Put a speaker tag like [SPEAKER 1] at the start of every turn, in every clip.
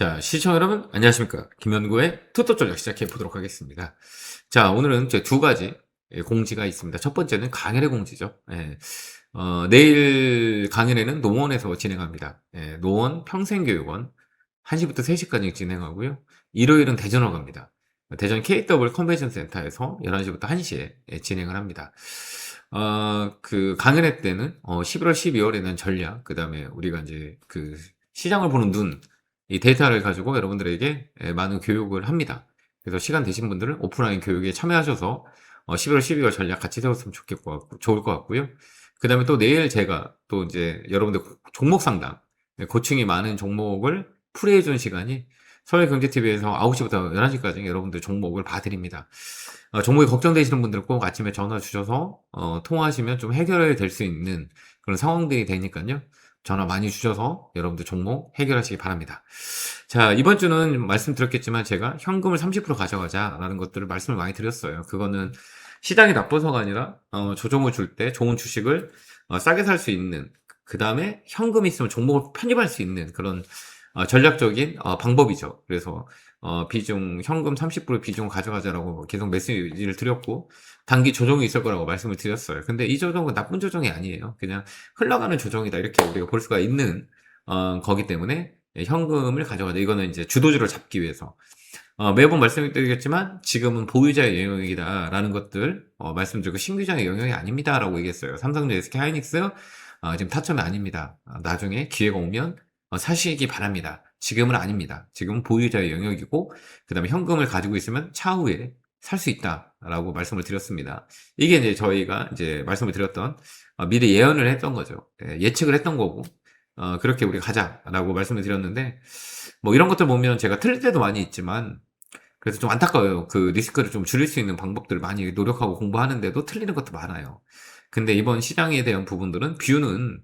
[SPEAKER 1] 자, 시청 여러분, 안녕하십니까. 김현구의 투톱 전략 시작해 보도록 하겠습니다. 자, 오늘은 제 두 가지 예, 공지가 있습니다. 첫 번째는 강연의 공지죠. 예. 어, 내일 강연회는 노원에서 진행합니다. 예, 노원 평생교육원 1시부터 3시까지 진행하고요. 일요일은 대전으로 갑니다. 대전 KW 컨벤션 센터에서 11시부터 1시에 예, 진행을 합니다. 어, 그 강연회 때는 어, 11월, 12월에는 전략, 그 다음에 우리가 이제 그 시장을 보는 눈, 이 데이터를 가지고 여러분들에게 예, 많은 교육을 합니다. 그래서 시간 되신 분들은 오프라인 교육에 참여하셔서 어, 11월, 12월 전략 같이 세웠으면 좋겠고, 좋을 것 같고요. 그 다음에 또 내일 제가 또 이제 여러분들 종목 상담, 네, 고충이 많은 종목을 풀이해준 시간이 서울경제TV에서 9시부터 11시까지 여러분들 종목을 봐드립니다. 어, 종목이 걱정되시는 분들 꼭 아침에 전화 주셔서 어, 통화하시면 좀 해결이 될수 있는 그런 상황들이 되니까요. 전화 많이 주셔서 여러분들 종목 해결하시기 바랍니다. 자, 이번 주는 말씀드렸겠지만 제가 현금을 30% 가져가자라는 것들을 말씀을 많이 드렸어요. 그거는 시장이 나빠서가 아니라 어, 조정을 줄 때 좋은 주식을 어, 싸게 살 수 있는 그 다음에 현금이 있으면 종목을 편입할 수 있는 그런 어, 전략적인 어, 방법이죠. 그래서 어, 비중 현금 30% 비중을 가져가자라고 계속 메시지를 드렸고 단기 조정이 있을 거라고 말씀을 드렸어요. 근데 이 조정은 나쁜 조정이 아니에요. 그냥 흘러가는 조정이다 이렇게 우리가 볼 수가 있는 어, 거기 때문에 현금을 가져가자. 이거는 이제 주도주를 잡기 위해서 어, 매번 말씀드리겠지만 지금은 보유자의 영역이다라는 것들 어, 말씀드리고 신규장의 영역이 아닙니다라고 얘기했어요. 삼성전 SK 하이닉스 어, 지금 타점이 아닙니다. 어, 나중에 기회가 오면 어, 사시기 바랍니다. 지금은 아닙니다. 지금은 보유자의 영역이고 그 다음에 현금을 가지고 있으면 차후에 살 수 있다라고 말씀을 드렸습니다. 이게 이제 저희가 이제 말씀을 드렸던 어, 미리 예언을 했던 거죠. 예, 예측을 했던 거고 어, 그렇게 우리 가자라고 말씀을 드렸는데 뭐 이런 것들 보면 제가 틀릴 때도 많이 있지만 그래서 좀 안타까워요. 그 리스크를 좀 줄일 수 있는 방법들을 많이 노력하고 공부하는데도 틀리는 것도 많아요. 근데 이번 시장에 대한 부분들은 뷰는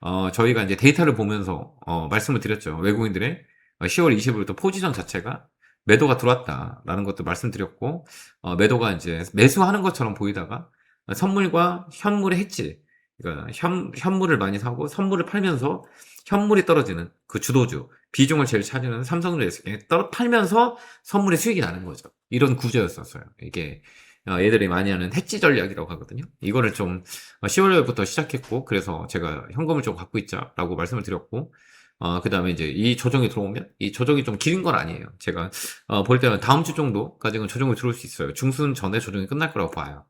[SPEAKER 1] 어, 저희가 이제 데이터를 보면서 어, 말씀을 드렸죠. 외국인들의 10월 20일부터 포지션 자체가 매도가 들어왔다라는 것도 말씀드렸고 어, 매도가 이제 매수하는 것처럼 보이다가 선물과 현물의 해지 그러니까 현, 현물을 많이 사고 선물을 팔면서 현물이 떨어지는 그 주도주 비중을 제일 차지하는 삼성전자 떨어 팔면서 선물의 수익이 나는 거죠. 이런 구조였었어요. 이게 어, 얘들이 많이 하는 해지 전략이라고 하거든요. 이거를 좀 10월부터 시작했고 그래서 제가 현금을 좀 갖고 있자라고 말씀을 드렸고 어, 그 다음에 이제 이 조정이 들어오면 이 조정이 좀 길은 건 아니에요. 제가 어, 볼 때는 다음 주 정도까지는 조정이 들어올 수 있어요. 중순 전에 조정이 끝날 거라고 봐요.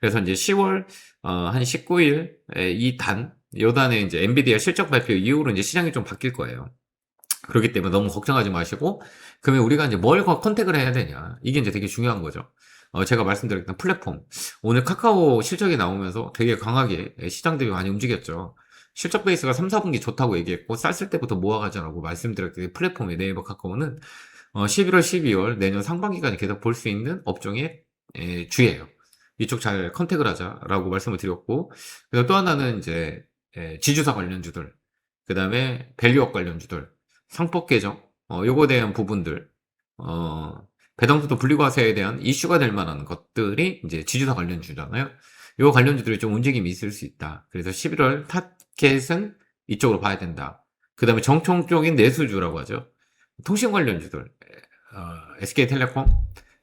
[SPEAKER 1] 그래서 이제 10월 어, 한 19일 이 단, 요 단에 이제 엔비디아 실적 발표 이후로 이제 시장이 좀 바뀔 거예요. 그렇기 때문에 너무 걱정하지 마시고 그러면 우리가 이제 뭘 컨택을 해야 되냐 이게 이제 되게 중요한 거죠. 어, 제가 말씀드렸던 플랫폼 오늘 카카오 실적이 나오면서 되게 강하게 시장 대비 많이 움직였죠. 실적 베이스가 3, 4분기 좋다고 얘기했고 쌌을 때부터 모아가자라고 말씀드렸던 플랫폼의 네이버 카카오는 어, 11월, 12월 내년 상반기까지 계속 볼 수 있는 업종의 에, 주예요. 이쪽 잘 컨택을 하자라고 말씀을 드렸고 그리고 또 하나는 이제 에, 지주사 관련주들 그 다음에 밸류업 관련주들 상법 개정 어, 요거에 대한 부분들 어, 배당수도 분리과세에 대한 이슈가 될 만한 것들이 이제 지주사 관련주잖아요. 요 관련주들이 좀 움직임이 있을 수 있다. 그래서 11월 타켓은 이쪽으로 봐야 된다. 그 다음에 정통적인 내수주라고 하죠. 통신 관련주들, 어, SK텔레콤,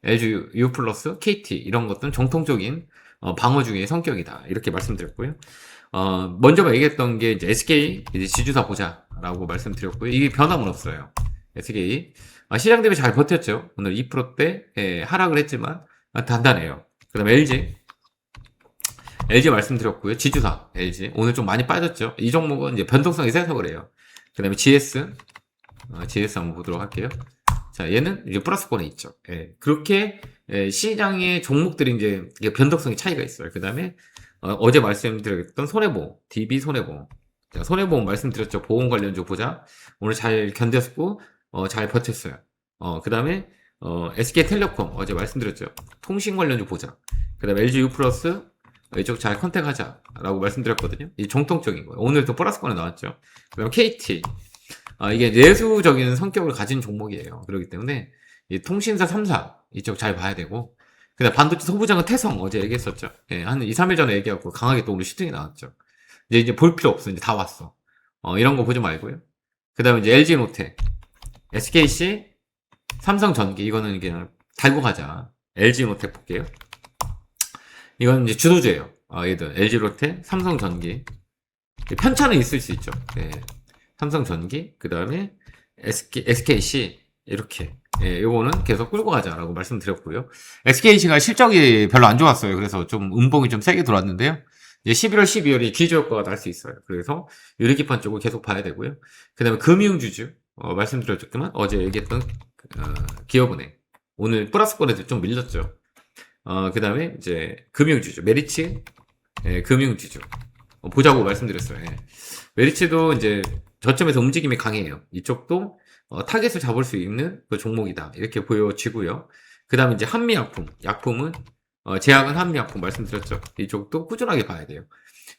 [SPEAKER 1] LG U 플러스, KT 이런 것들은 정통적인 어, 방어 중의 성격이다. 이렇게 말씀드렸고요. 어, 먼저 얘기했던 게 이제 SK 이제 지주사 보자라고 말씀드렸고요. 이게 변함은 없어요. SK 아, 시장 대비 잘 버텼죠. 오늘 2%대 예, 하락을 했지만 아, 단단해요. 그다음 LG LG 말씀드렸고요. 지주사 LG 오늘 좀 많이 빠졌죠. 이 종목은 이제 변동성이 세서 그래요. 그다음에 GS 어, GS 한번 보도록 할게요. 자 얘는 이제 플러스권에 있죠. 예, 그렇게 예, 시장의 종목들이 이제 변동성이 차이가 있어요. 그다음에 어, 제 말씀드렸던 손해보험, DB 손해보험. 자, 손해보험 말씀드렸죠. 보험 관련 주 보자. 오늘 잘 견뎠고, 어, 잘 버텼어요. 어, 그 다음에, 어, SK텔레콤, 어제 말씀드렸죠. 통신 관련주 보자. 그 다음에 LGU 플러스, 이쪽 잘 컨택하자. 라고 말씀드렸거든요. 이 정통적인 거예요. 오늘도 플러스권에 나왔죠. 그 다음에 KT. 아, 이게 내수적인 성격을 가진 종목이에요. 그렇기 때문에, 이 통신사 3사, 이쪽 잘 봐야 되고, 근데 반도체 소부장은 태성 어제 얘기했었죠. 예, 한 2, 3일 전에 얘기하고 강하게 또 오늘 시팅이 나왔죠. 이제 이제 볼 필요 없어. 이제 다 왔어. 어, 이런 거 보지 말고요. 그 다음에 이제 LG 노텍. SKC, 삼성전기 이거는 그냥 달고 가자. LG노텍 볼게요. 이건 이제 주도주예요. 아, 얘들 LG로텍, 삼성전기 편차는 있을 수 있죠. 예. 삼성전기 그 다음에 SK, SKC 이렇게 예, 요거는 계속 끌고 가자라고 말씀드렸고요. SKC가 실적이 별로 안 좋았어요. 그래서 좀 음봉이 좀 세게 들어왔는데요. 이제 11월, 12월이 기저 효과가 날 수 있어요. 그래서 유리기판 쪽을 계속 봐야 되고요. 그 다음에 금융주주 어, 말씀드렸지만 어제 얘기했던 어, 기업은행 오늘 플러스 거래들 좀 밀렸죠. 어, 그 다음에 이제 금융주주 메리츠 예, 금융주주 어, 보자고 말씀드렸어요. 예. 메리츠도 이제 저점에서 움직임이 강해요. 이쪽도 어, 타겟을 잡을 수 있는 그 종목이다. 이렇게 보여지고요. 그 다음에 이제 한미약품. 약품은, 어, 제약은 한미약품 말씀드렸죠. 이쪽도 꾸준하게 봐야 돼요.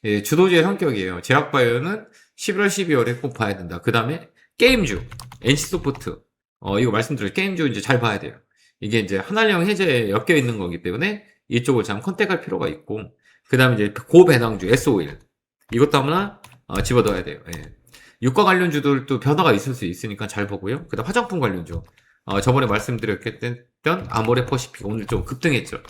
[SPEAKER 1] 예, 주도주의 성격이에요. 제약바이오는 11월, 12월에 꼭 봐야 된다. 그 다음에 게임주. NC소프트. 어, 이거 말씀드려요. 게임주 이제 잘 봐야 돼요. 이게 이제 한알령 해제에 엮여 있는 거기 때문에 이쪽을 참 컨택할 필요가 있고, 그 다음에 이제 고배당주, S51. 이것도 하나 어, 집어넣어야 돼요. 예. 유가 관련주들도 변화가 있을 수 있으니까 잘 보고요. 그 다음 화장품 관련주. 어, 저번에 말씀드렸던 아모레 퍼시픽 오늘 좀 급등했죠.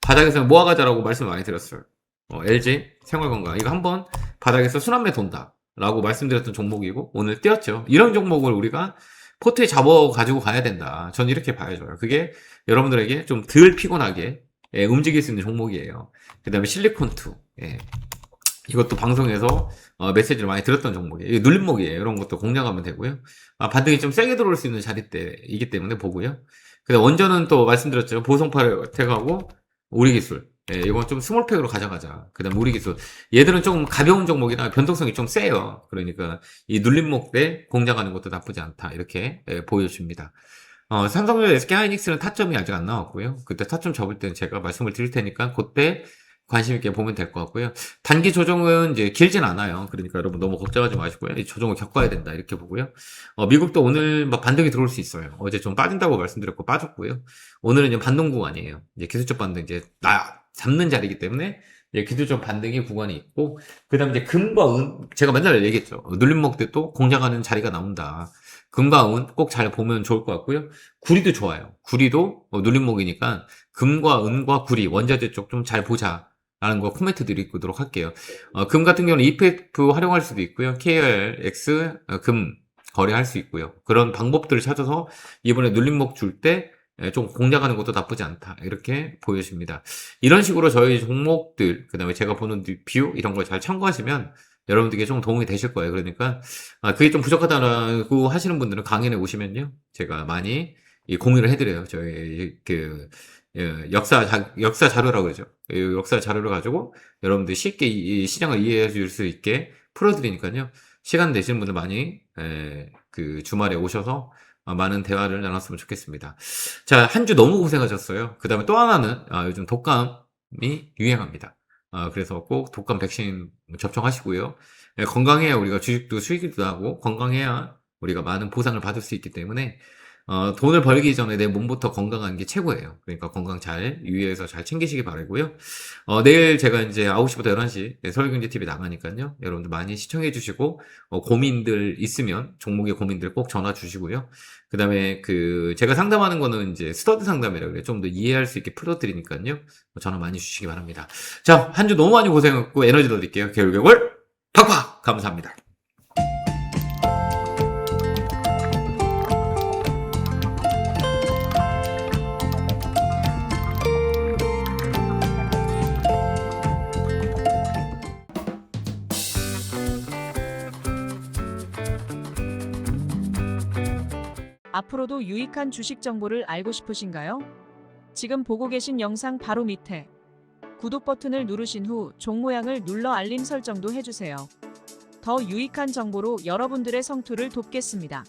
[SPEAKER 1] 바닥에서 모아가자라고 말씀 많이 드렸어요. 어, LG 생활건강 이거 한번 바닥에서 순환매 돈다 라고 말씀드렸던 종목이고 오늘 뛰었죠. 이런 종목을 우리가 포트에 잡아 가지고 가야 된다. 전 이렇게 봐야죠. 그게 여러분들에게 좀 덜 피곤하게 예, 움직일 수 있는 종목이에요. 그 다음에 실리콘2 예. 이것도 방송에서 어, 메시지를 많이 들었던 종목이에요. 눌림목이에요. 이런 것도 공략하면 되고요. 아, 반등이 좀 세게 들어올 수 있는 자리대이기 때문에 보고요. 근데 원전은 또 말씀드렸죠. 보성파를 택하고 우리기술. 예, 이건 좀 스몰팩으로 가져가자. 그 다음 우리기술. 얘들은 조금 가벼운 종목이라 변동성이 좀 세요. 그러니까 이 눌림목 때 공략하는 것도 나쁘지 않다. 이렇게 예, 보여줍니다. 어, 삼성전자 SK하이닉스는 타점이 아직 안 나왔고요. 그때 타점 접을 때는 제가 말씀을 드릴 테니까 그때 관심 있게 보면 될 것 같고요. 단기 조정은 이제 길진 않아요. 그러니까 여러분 너무 걱정하지 마시고요. 이 조정을 겪어야 된다 이렇게 보고요. 어, 미국도 오늘 막 반등이 들어올 수 있어요. 어제 좀 빠진다고 말씀드렸고 빠졌고요. 오늘은 이제 반동 구간이에요. 이제 기술적 반등 이제 나 잡는 자리이기 때문에 이제 기술적 반등의 구간이 있고 그다음에 이제 금과 은 제가 맨날 얘기했죠. 눌림목 때 또 공략하는 자리가 나온다. 금과 은 꼭 잘 보면 좋을 것 같고요. 구리도 좋아요. 구리도 어, 눌림목이니까 금과 은과 구리 원자재 쪽 좀 잘 보자. 라는 거 코멘트 드리도록 할게요. 어, 금 같은 경우는 ETF 활용할 수도 있고요. KLX 어, 금 거래할 수 있고요. 그런 방법들을 찾아서 이번에 눌림목 줄때 좀 공략하는 것도 나쁘지 않다. 이렇게 보여집니다. 이런 식으로 저희 종목들, 그 다음에 제가 보는 뷰, 이런 걸 잘 참고하시면 여러분들께 좀 도움이 되실 거예요. 그러니까, 아, 그게 좀 부족하다고 하시는 분들은 강연에 오시면요. 제가 많이 공유를 해드려요. 저희, 그, 예, 역사 자, 역사 자료라고 그러죠. 이 역사 자료를 가지고 여러분들 쉽게 이 시장을 이해해 줄 수 있게 풀어드리니까요. 시간 되시는 분들 많이 에, 그 주말에 오셔서 많은 대화를 나눴으면 좋겠습니다. 자, 한 주 너무 고생하셨어요. 그 다음에 또 하나는 아, 요즘 독감이 유행합니다. 아, 그래서 꼭 독감 백신 접종하시고요. 예, 건강해야 우리가 주식도 수익도 하고 건강해야 우리가 많은 보상을 받을 수 있기 때문에 어, 돈을 벌기 전에 내 몸부터 건강한 게 최고예요. 그러니까 건강 잘 유의해서 잘 챙기시기 바라고요. 어, 내일 제가 이제 9시부터 11시 네, 서울경제TV 나가니까요. 여러분들 많이 시청해 주시고 어, 고민들 있으면 종목의 고민들 꼭 전화 주시고요. 그 다음에 그 제가 상담하는 거는 이제 스터드 상담이라 그래요. 좀 더 이해할 수 있게 풀어 드리니까요. 전화 많이 주시기 바랍니다. 자, 한 주 너무 많이 고생했고 에너지 더 드릴게요. 개울개울 팍팍 감사합니다.
[SPEAKER 2] 앞으로도 유익한 주식 정보를 알고 싶으신가요? 지금 보고 계신 영상 바로 밑에 구독 버튼을 누르신 후 종 모양을 눌러 알림 설정도 해주세요. 더 유익한 정보로 여러분들의 성투를 돕겠습니다.